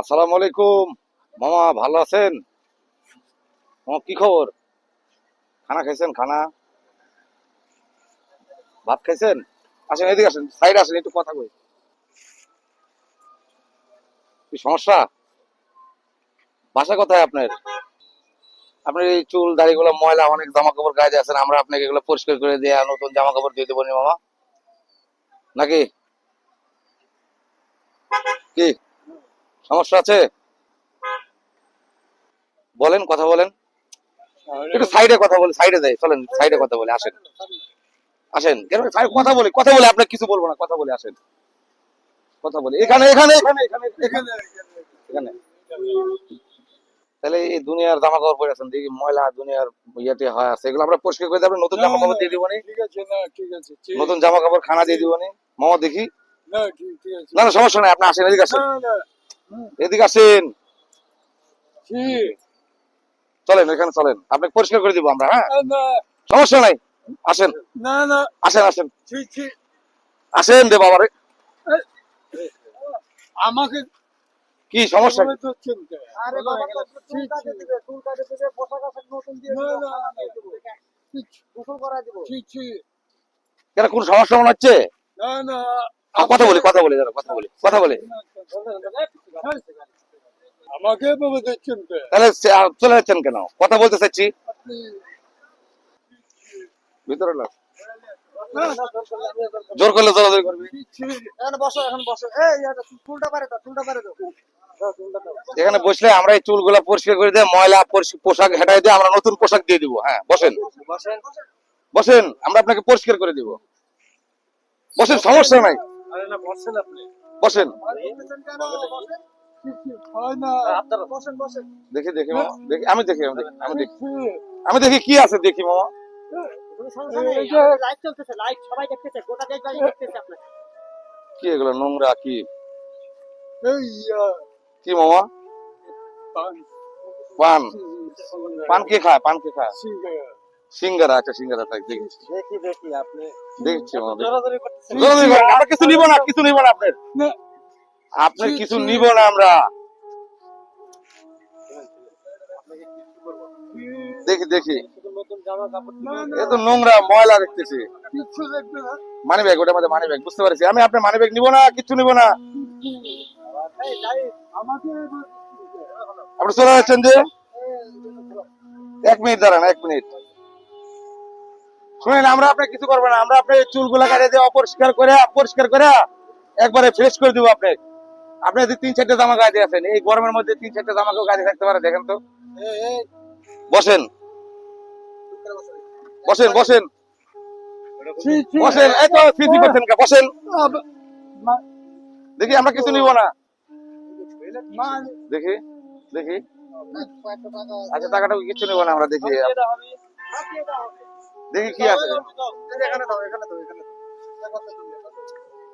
আসসালামু আলাইকুম। মামা, ভালো আছেন? মামা, কি খবর? খানা খাইছেন? খানা? ভাত খাইছেন? আসেন, এদিকে আসেন, সাইডে আসেন, একটু কথা কই। কি সমস্যা? বাসা কোথায় আপনার? আপনার এই চুল, দাড়িগুলো, ময়লা, অনেক জামা কাপড় গায়ে আছেন, আমরা আপনাকে এগুলো পরিষ্কার করে দিয়ে, নতুন জামা কাপড় দিয়ে দেবো মামা। নাকি? কি? সমস্যা আছে? বলেন কথা বলেন। একটু সাইডে কথা বলে সাইডে যাই চলেন সাইডে কথা বলে আসেন। আসেন কেন? কথা বলি কথা বলে আপনার কিছু বলব না কথা বলে আসেন। কথা বলি এখানে এখানে এখানে এখানে এখানে। তাহলে এই দুনিয়ার জামা কাপড় পরে আছেন দেখি ময়লা দুনিয়ার ইয়েতে হয় আছে এগুলো আমরা পরিষ্কার করে দিয়ে নতুন জামা কাপড় দিয়ে দিব নি? ঠিক আছে না ঠিক আছে নতুন জামা কাপড় খানা দিয়ে দিব নি? মামা দেখি। না ঠিক ঠিক আছে। না না সমস্যা নাই আপনি আসেন এদিকে আসেন। না না এদিকে আসেন। চলেন এখানে চলেন। আপনাকে পরিষ্কার করে দিব আমরা হ্যাঁ? সমস্যা নাই। আসেন। না না। আসেন আসেন। ঠিক ঠিক আসেন দে বাবারে আমাকে কি সমস্যা? কেন কোন সমস্যা মনে হচ্ছে? না না। কথা বলি কথা বলি দাদা কথা বলি কথা বলি। আমাকে তাহলে চলে যাচ্ছেন কেন? কথা বলতে চাচ্ছি ভিতরে না জোর করলে জোরাজোরি করবি। এখন বসো এখন বসো। এই এটা চুলটা পারে দাও চুলটা পারে দাও। দাও, চুলটা দাও। এখানে বসলে আমরা এই চুলগুলা পরিষ্কার করে দিয়ে ময়লা পোশাক হেঁটাই দিয়ে আমরা নতুন পোশাক দিয়ে দিব। হ্যাঁ বসেন। বসেন। বসেন আমরা আপনাকে পরিষ্কার করে দিব। বসেন সমস্যা নাই। বসেন হয় দেখি দেখি দেখি আমি দেখি আমি দেখি আমি দেখি। আমি দেখি কি আছে দেখি মামা। কি এগুলো নোংরা কি? কি মামা? পান। পান। পান কে খায় পান কে খায়? সিঙ্গারা সিঙ্গারা সিঙ্গারা থাক দেখছি দেখি দেখি আপনি দেখছি আমরা কিছু নিব না কিছু নিব না আপনার আপনার কিছু নিব না আমরা। দেখি দেখি। এ তো নোংরা ময়লা দেখতেছি। মানি ব্যাগ ওটা মধ্যে মানি ব্যাগ বুঝতে পারছি। আমি আপনার মানি ব্যাগ নিব না কিছু নিব না। আপনি চলে যাচ্ছেন যে? এক মিনিট দাঁড়ান এক মিনিট। শুনেন, আমরা আপনার কিছু করব না। আমরা আপনার চুলগুলা কাটিয়ে দিয়ে অপরিষ্কার করে অপরিষ্কার করে একবারে ফ্রেশ করে দিব আপনি আপনি যদি তিন চারটে জামা গায়ে আছেন এই গরমের মধ্যে তিন চারটে জামা কেউ গায়ে থাকতে পারে, দেখেন তো। বসেন। বসেন বসেন। বসেন, এই তো পার্সেন্ট বসেন। দেখি, আমরা কিছু নিব না। দেখি দেখি। আচ্ছা টাকাটা কিছু নিব না আমরা, দেখি। দেখি কি আছে। এখানে দাও এখানে দাও এখানে দাও।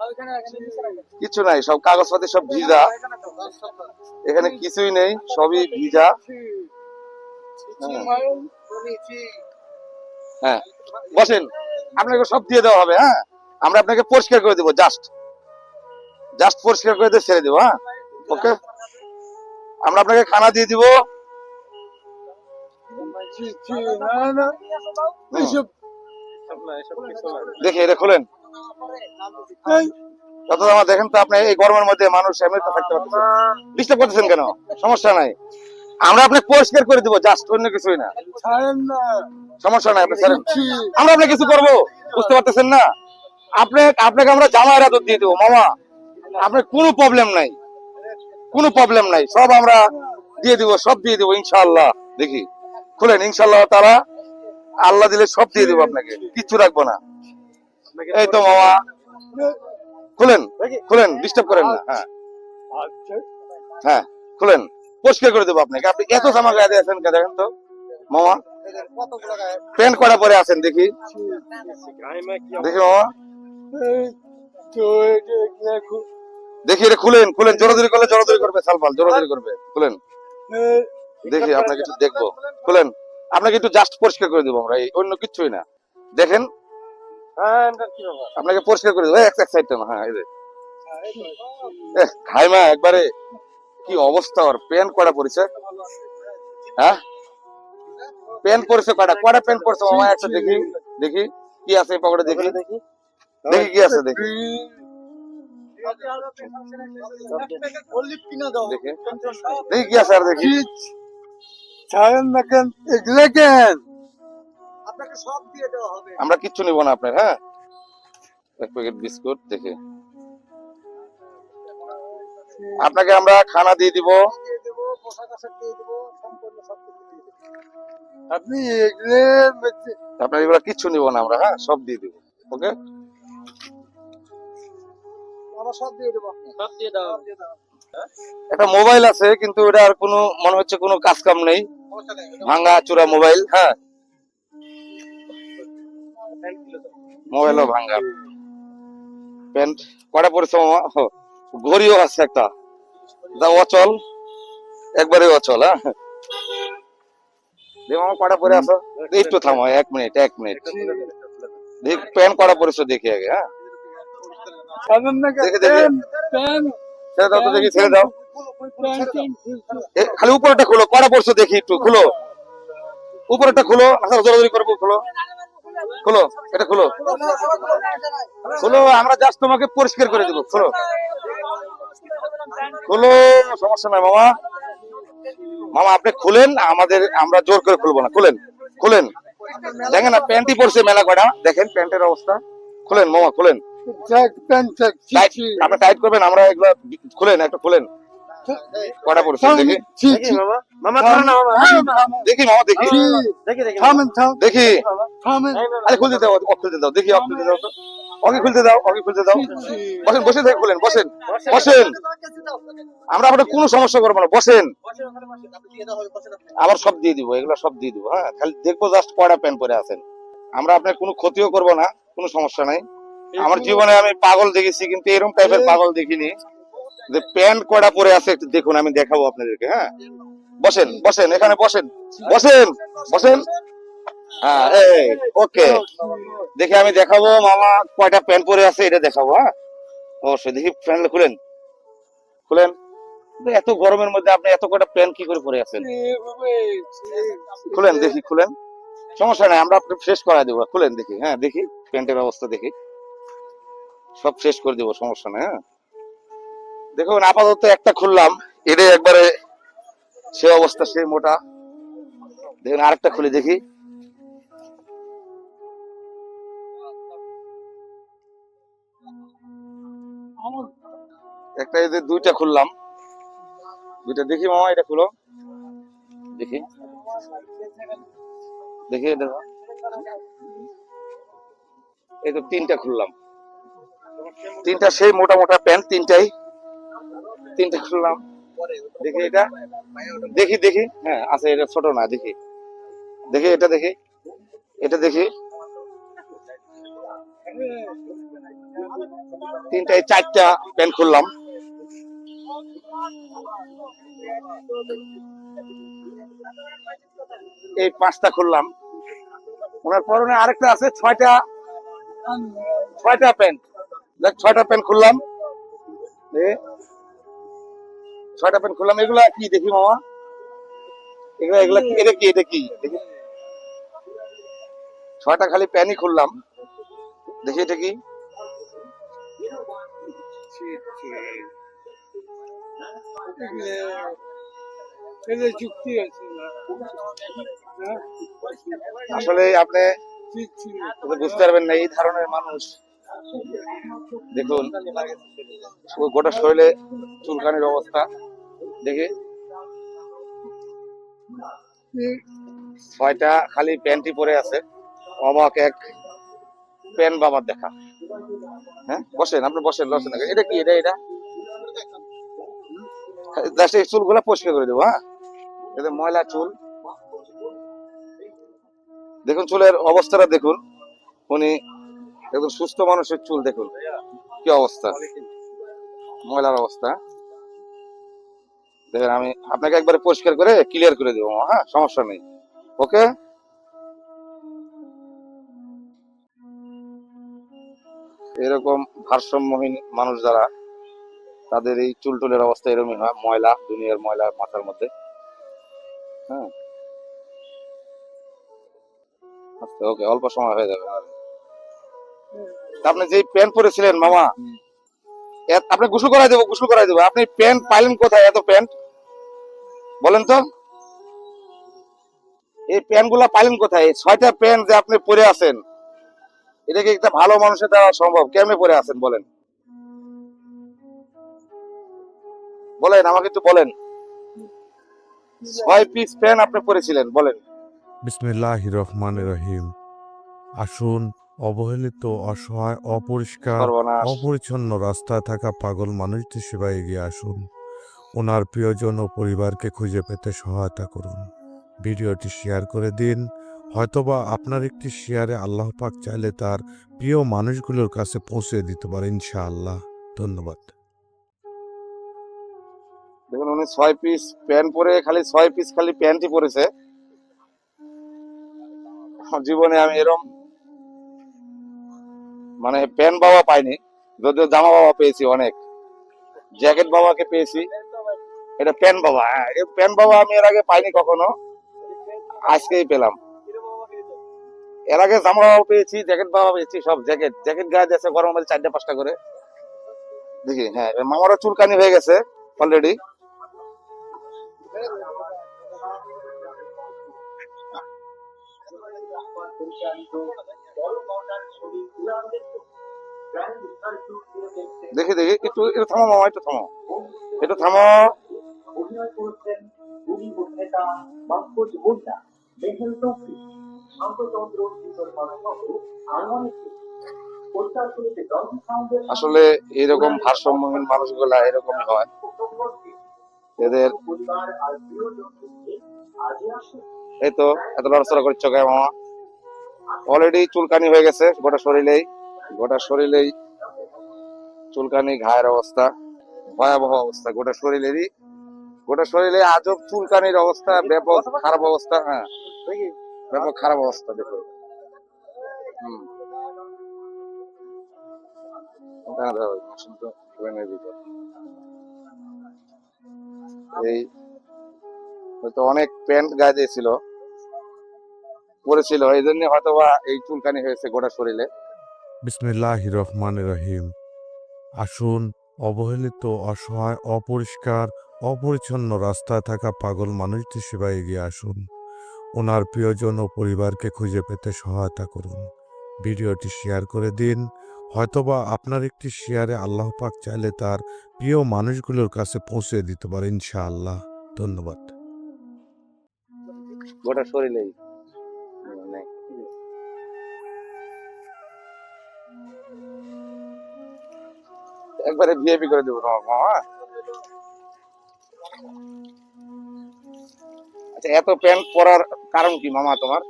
ওইখানে এখানে নিচে রাখো। কিছু নাই সব কাগজপাতি সব ভিজা। এখানে কিছুই নেই সবই ভিজা। হ্যাঁ। হ্যাঁ। বসেন আপনাকে সব দিয়ে দেওয়া হবে হ্যাঁ? আমরা আপনাকে পরিষ্কার করে দেবো জাস্ট জাস্ট পরিষ্কার করে দিয়ে ছেড়ে দেবো হ্যাঁ? ওকে আমরা আপনাকে খানা দিয়ে দিব। দেখি এটা দেখেন তো আপনি এই গরমের মধ্যে মানুষ থাকতে ডিস্টার্ব করতেছেন কেন সমস্যা নাই আমরা আপনাকে পরিষ্কার করে দিব জাস্ট অন্য কিছুই না সমস্যা নাই আপনি ছাড়েন আমরা আপনাকে কিছু করব বুঝতে পারতেছেন না আপনি আপনাকে আমরা জামাইয়ের আদর দিয়ে দেবো মামা আপনার কোনো প্রবলেম নাই কোনো প্রবলেম নাই সব আমরা দিয়ে দিব সব দিয়ে দিব ইনশাআল্লাহ দেখি খুলেন ইনশাল্লাহ তারা আল্লাহ দিলে সব দিয়ে দেবো আপনাকে, কিচ্ছু রাখব না। এই তো মামা, খুলেন খুলেন ডিস্টার্ব করেন না হ্যাঁ। হ্যাঁ খুলেন, পরিষ্কার করে দেবো আপনাকে। আপনি এত জামা গায়ে আছেন দেখেন তো, মামা? প্যান্ট করা পরে আছেন দেখি। দেখি মামা। দেখো, এটা খুলেন খুলেন, জোরাজোরি করলে জোরাজোরি করবে, সালফাল, জোরাজোরি করবে, খুলেন। দেখি, আপনাকে একটু দেখব। খুলেন, আপনাকে একটু জাস্ট পরিষ্কার করে দেবো আমরা, এই অন্য কিছুই না। দেখেন, আপনাকে পরিষ্কার করে দেবো। এক সাইডটা না হ্যাঁ এই যে। খাই মা, একবারে কি অবস্থা ওর? প্যান্ট কটা পড়েছে হ্যাঁ? প্যান্ট পরেছে কটা? কটা প্যান্ট পরেছে? মামা একটা দেখি দেখি। কি আছে পকেটে, দেখি। দেখি কি আছে, দেখি। দেখি। কি আছে আর দেখি। ছাড়েন না কেন এগুলো কেন আপনাকে সব দিয়ে দেওয়া হবে। আমরা কিচ্ছু নিব না আপনার হ্যাঁ? এক প্যাকেট বিস্কুট দেখে। আপনাকে আমরা খানা দিয়ে দিব। দিয়ে দেবো পোশাক আশাক দিয়ে দেবো সম্পূর্ণ সব কিছু দিয়ে দেবো। আপনি এগুলো আপনার এগুলো কিচ্ছু নিব না আমরা হ্যাঁ? সব দিয়ে দিব ওকে? সব দিয়ে দেবো। সব দিয়ে দাও দিয়ে দাও একটা মোবাইল আছে কিন্তু এটা আর কোনো মনে হচ্ছে কোনো কাজ কাম নেই। সমস্যা নেই ভাঙা চূড়া মোবাইল হ্যাঁ। মোবাইলও ভাঙা প্যান্ট কটা ও, ঘড়িও আছে একটা। দা অচল একবারে অচল হ্যাঁ। দেখি মামা কটা পরে আসো? একটু থামো এক মিনিট এক মিনিট। দেখ প্যান্ট কটা পরেছো দেখি আগে হ্যাঁ। দেখে দেখে। প্যান ছেড়ে দাও তো দেখি ছেড়ে দাও। প্যান খালি উপরটা খুলো কটা পড়ছো দেখি একটু খুলো। উপরটা খুলো আচ্ছা জোরাজোরি করব খুলো। খুলো এটা খুলো। খুলো আমরা জাস্ট তোমাকে পরিষ্কার করে দেবো খুলো। খুলো সমস্যা নাই মামা। মামা আপনি খুলেন আমাদের আমরা জোর করে খুলবো না খুলেন খুলেন। দেখেন না প্যান্টই পরছে মেলা কটা দেখেন প্যান্টের অবস্থা। খুলেন মামা খুলেন। আপনি টাইট করবেন আমরা এগুলো খুলেন একটা খুলেন। কটা পড়ছে? দেখি। ছি মামা। ধরো না, মামা। দেখি মামা দেখি। দেখি দেখি থামেন থাম দেখি। থামেন আরে খুলতে দাও খুলতে দাও। দেখি অফ খুলতে দাও। তো ওকে খুলতে দাও ওকে খুলতে দাও। বসেন বসে থেকে খুলেন বসেন। বসেন। আমরা আপনার কোনো সমস্যা করব না। বসেন। আবার সব দিয়ে দিব এগুলো সব দিয়ে দিব হ্যাঁ? খালি দেখব জাস্ট কয়টা প্যান্ট পরে আছেন। আমরা আপনার কোনো ক্ষতিও করব না কোনো সমস্যা নাই। আমার জীবনে আমি পাগল দেখেছি কিন্তু এরকম টাইপের পাগল দেখিনি। যে প্যান্ট কয়টা পরে আছে একটু দেখুন, আমি দেখাবো আপনাদেরকে হ্যাঁ? বসেন বসেন, এখানে বসেন বসেন বসেন। হ্যাঁ ওকে। দেখে, আমি দেখাবো, মামা কয়টা প্যান্ট পরে আছে, এটা দেখাবো হ্যাঁ? অবশ্যই, দেখি, প্যান্ট খুলেন। খুলেন। এত গরমের মধ্যে আপনি এত কটা প্যান্ট কি করে পরে আছেন? খুলেন, দেখি, খুলেন। সমস্যা নাই, আমরা ফ্রেশ করা দেবো। খুলেন, দেখি হ্যাঁ দেখি, প্যান্টের অবস্থা দেখি। সব শেষ করে দেবো, সমস্যা নাই হ্যাঁ? দেখুন, আপাতত একটা খুললাম। এটা একবারে সে অবস্থা, সে মোটা। দেখুন, আরেকটা খুলে দেখি। একটা যে দুইটা খুললাম। দুইটা দেখি মামা, এটা খুলো। দেখি। দেখি, এটা এই তো তিনটা খুললাম। তিনটা সেই মোটা মোটা প্যান্ট, তিনটাই। তিনটা খুললাম। দেখি এটা। দেখি দেখি। হ্যাঁ আছে, এটা ছোট না, দেখি। দেখি, এটা দেখি। এটা দেখি। তিনটায় চারটা প্যান্ট খুললাম। এই পাঁচটা খুললাম। ওনার পরনে আরেকটা আছে, ছয়টা ছয়টা প্যান্ট দেখ, ছয়টা প্যান্ট খুললাম। ছয়টা প্যান্ট খুললাম, এগুলা কি দেখি মামা? এগুলা এগুলা কি- এটা কি এটা কি? ছয়টা খালি প্যান্টই খুললাম। দেখি এটা কি? চুক্তি? আসলে আপনি বুঝতে পারবেন না, এই ধরনের মানুষ। দেখুন, গোটা শরীরে চুলকানির অবস্থা। দেখি। ছয়টা খালি প্যান্টই পরে আছে। অবাক এক প্যান্ট বাবার দেখা। হ্যাঁ বসেন আপনি বসেন বসেন এটা কি এটা এটা? জাস্ট এই চুলগুলো পরিষ্কার করে দেবো হ্যাঁ? এটা ময়লা চুল। দেখুন চুলের অবস্থাটা দেখুন। উনি একদম সুস্থ মানুষের চুল দেখুন। কি অবস্থা? ময়লার অবস্থা। দেখেন, আমি আপনাকে একবারে পরিষ্কার করে ক্লিয়ার করে দেবো হ্যাঁ? সমস্যা নেই। ওকে এরকম ভারসাম্যহীন মানুষ যারা, তাদের এই চুল টুলের অবস্থা এরকমই হয়, ময়লা, দুনিয়ার ময়লা মাথার মধ্যে। হ্যাঁ? আচ্ছা ওকে অল্প সময় হয়ে যাবে। আপনি যেই প্যান্ট পরেছিলেন, মামা আপনি গোসল করাই দেবো, গোসল করাই দেবো। আপনি প্যান্ট পাইলেন কোথায় এত প্যান্ট? বলেন তো। এই প্যান্টগুলা পাইলেন কোথায়? ছয়টা প্যান্ট যে আপনি পরে আছেন, এটা কি একটা ভালো মানুষের দেওয়া সম্ভব? কেমনে পরে আছেন, বলেন। বলেন, আমাকে একটু বলেন। ছয় পিস প্যান্ট আপনি পরেছিলেন, বলেন। বিসমিল্লাহ রহমান রহিম। আসুন অবহেলিত অসহায় অপরিষ্কার অপরিচ্ছন্ন রাস্তায় থাকা পাগল মানুষটির সেবায় এগিয়ে আসুন। ওনার প্রিয়জন ও পরিবারকে খুঁজে পেতে সহায়তা করুন। ভিডিওটি শেয়ার করে দিন। হয়তোবা আপনার একটি শেয়ারে আল্লাহ পাক চাইলে তার প্রিয় মানুষগুলোর কাছে পৌঁছে দিতে পারে ইনশাআল্লাহ। ধন্যবাদ। দেখুন উনি ছয় পিস প্যান্ট পরে খালি ছয় পিস খালি প্যান্টই পরেছে। জীবনে আমি এরম মানে প্যান্ট বাবা পাইনি, যদিও জামা বাবা পেয়েছি অনেক। জ্যাকেট বাবাকে পেয়েছি। এটা প্যান্ট বাবা হ্যাঁ প্যান্ট বাবা আমি এর আগে পাইনি কখনো। আজকেই পেলাম। এর আগে জামা বাবা পেয়েছি, জ্যাকেট বাবা পেয়েছি, সব জ্যাকেট। জ্যাকেট গায়ে দিয়েছে গরমের মধ্যে চারটে, পাঁচটা করে। দেখি হ্যাঁ মামারও চুলকানি হয়ে গেছে অলরেডি দেখি, দেখে, একটু একটু থামো মামা, একটু থামো। একটু থামো। আসলে এরকম ভারসাম্যহীন মানুষগুলা এরকমই হয়। এদের এই তো, এত লড়াচড়া করছ কে মামা? অলরেডি চুলকানি হয়ে গেছে গোটা শরীরেই গোটা শরীরেই চুলকানি ঘায়ের অবস্থা ভয়াবহ অবস্থা গোটা শরীরেরই গোটা শরীরে আজব চুলকানির অবস্থা ব্যাপক খারাপ অবস্থা হ্যাঁ। ব্যাপক খারাপ অবস্থা দেখো। হুম। এই হয়তো অনেক প্যান্ট গায়ে দিয়েছিল পরেছিল এই জন্য হয়তো বা এই চুলকানি হয়েছে গোটা শরীরে। বিসমিল্লাহ রহমান রহিম। আসুন অবহেলিত অসহায় অপরিষ্কার অপরিচ্ছন্ন রাস্তায় থাকা পাগল মানুষটির সেবায় এগিয়ে আসুন। ওনার প্রিয়জন ও পরিবারকে খুঁজে পেতে সহায়তা করুন। ভিডিওটি শেয়ার করে দিন। হয়তোবা আপনার একটি শেয়ারে আল্লাহ পাক চাইলে তার প্রিয় মানুষগুলোর কাছে পৌঁছে দিতে পারে ইনশাআল্লাহ। ধন্যবাদ। গোটা শরীরেই। একবারে ভিআইপি করে দেবো তোমার মামা আচ্ছা এত প্যান্ট পরার কারণ কি মামা তোমার?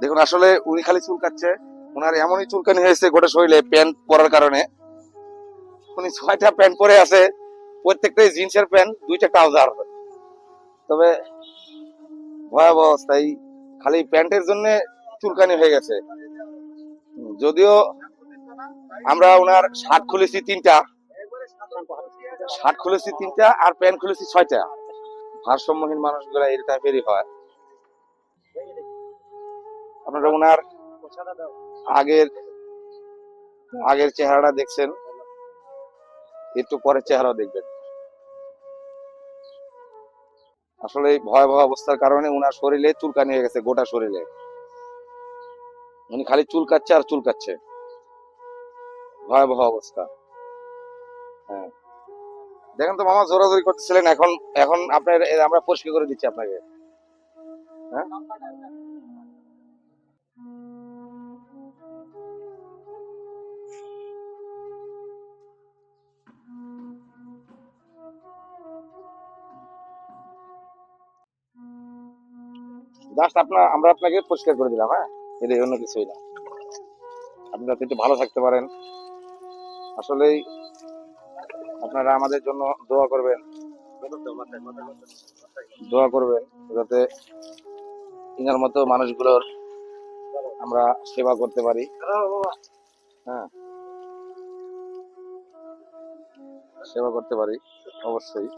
দেখুন, আসলে উনি খালি চুলকাচ্ছে ওনার এমনই চুলকানি হয়েছে গোটা শরীরে প্যান্ট পরার কারণে। উনি ছয়টা প্যান্ট পরে আছে, প্রত্যেকটাই জিন্সের প্যান্ট, দুইটা ট্রাউজার। তবে ভয়াবহ অবস্থা, এই খালি প্যান্টের জন্য চুলকানি হয়ে গেছে। যদিও আমরা ওনার শার্ট খুলেছি তিনটা। শার্ট খুলেছি তিনটা আর প্যান্ট খুলেছি ছয়টা। ভারসাম্যহীন মানুষগুলা এই টাইপেরই হয়। আপনারা ওনার আগের আগের চেহারাটা দেখছেন। একটু পরে চেহারা দেখবেন। আসলে ভয়াবহ অবস্থার কারণে ওনার শরীরে চুলকানি হয়ে গেছে, গোটা শরীরে। উনি খালি চুলকাচ্ছে আর চুলকাচ্ছে। ভয়াবহ অবস্থা। হ্যাঁ। দেখেন তো মামা জোরাজোরি করতেছিলেন, এখন এখন আপনার আমরা পরিষ্কার করে দিচ্ছি আপনাকে। হ্যাঁ? জাস্ট আপনার, আমরা আপনাকে পরিষ্কার করে দিলাম হ্যাঁ? এটাই অন্য কিছুই না। আপনি যাতে ভালো থাকতে পারেন। আসলেই আপনারা আমাদের জন্য দোয়া করবেন। দোয়া করবেন যাতে ইনার মতো মানুষগুলোর আমরা সেবা করতে পারি। হ্যাঁ। সেবা করতে পারি, অবশ্যই।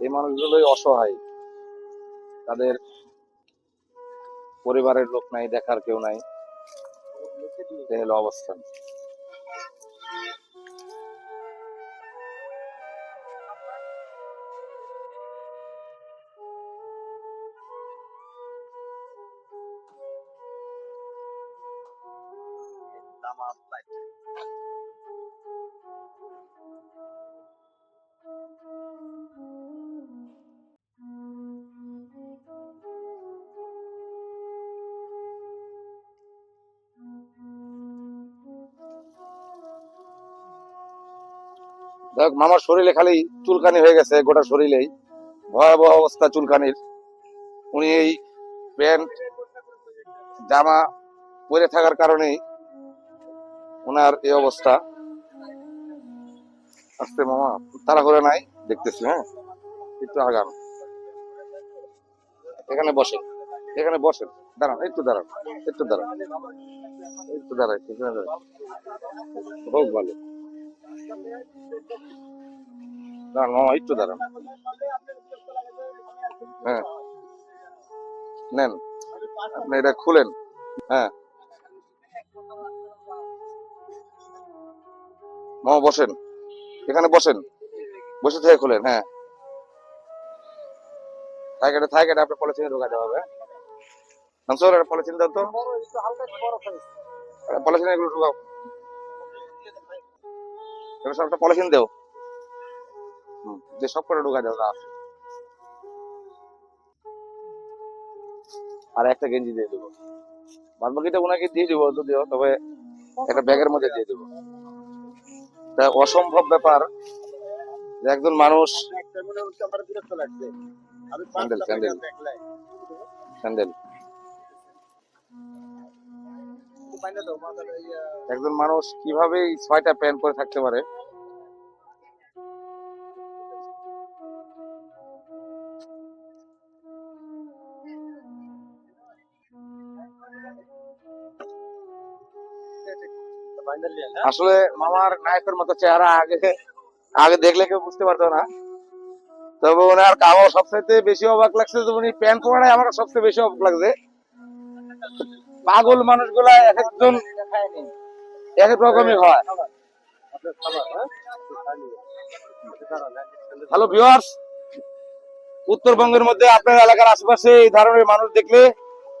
এই মানুষগুলোই অসহায়। তাদের পরিবারের লোক নাই দেখার কেউ নাই। হলো অবস্থান মামার শরীরে খালি চুলকানি হয়ে গেছে, গোটা শরীরেই। ভয়াবহ অবস্থা চুলকানির। উনি এই প্যান্ট, জামা পরে থাকার কারণেই ওনার এই অবস্থা। আস্তে মামা করে নাই? দেখতেছি হ্যাঁ? একটু আগান। এখানে বসেন। এখানে বসেন। দাঁড়ান, একটু দাঁড়ান একটু দাঁড়ান। একটু দাঁড়ান হোক ভালো। হ্যাঁ আপনি এটা খুলেন হ্যাঁ মামা বসেন এখানে বসেন বসে থেকে খুলেন হ্যাঁ থাকে এটা আপনার পলিথিনে ঢোকাতে হবে নামসর পলিথিন দাও তো পলিথিনে এগুলো ঢুকাও এগুলো সব একটা পলিথিন দেও। যে সব করে ঢুকা দাও আর একটা গেঞ্জি দিয়ে দেবো। বাদ বাকিটা ওনাকে দিয়ে দেবো যদিও তবে একটা ব্যাগের মধ্যে দিয়ে দেবো। তা অসম্ভব ব্যাপার। যে একজন মানুষ মনে স্যান্ডেল, স্যান্ডেল। স্যান্ডেল। একজন মানুষ কীভাবে এই ছয়টা প্যান্ট পরে থাকতে পারে? না আসলে মামার নায়কের মতো চেহারা আগে আগে দেখলে কেউ বুঝতে পারতো না। তবে ওনার কামড় সবচেয়ে বেশি অবাক লাগছে যে উনি প্যান্ট পরায় আমার সবচেয়ে বেশি অবাক লাগছে। পাগল মানুষগুলা এক একজন এক এক রকমই হয়। হ্যাঁ হ্যালো ভিউয়ার্স, উত্তরবঙ্গের মধ্যে আপনার এলাকার আশেপাশে এই ধরনের মানুষ দেখলে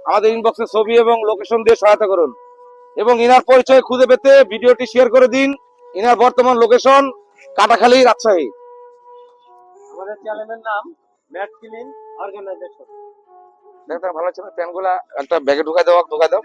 আমাদের ইনবক্সে ছবি এবং লোকেশন দিয়ে সহায়তা করুন। এবং ইনার পরিচয় খুঁজে পেতে ভিডিওটি শেয়ার করে দিন। ইনার বর্তমান লোকেশন কাটাখালী, রাজশাহী। আমাদের চ্যানেলের নাম ম্যাট ক্লিন অর্গানাইজেশন দেখতে ভালো ছিল না প্যান্টগুলা একটা ব্যাগে ঢুকাই দাও ঢুকাই দাও।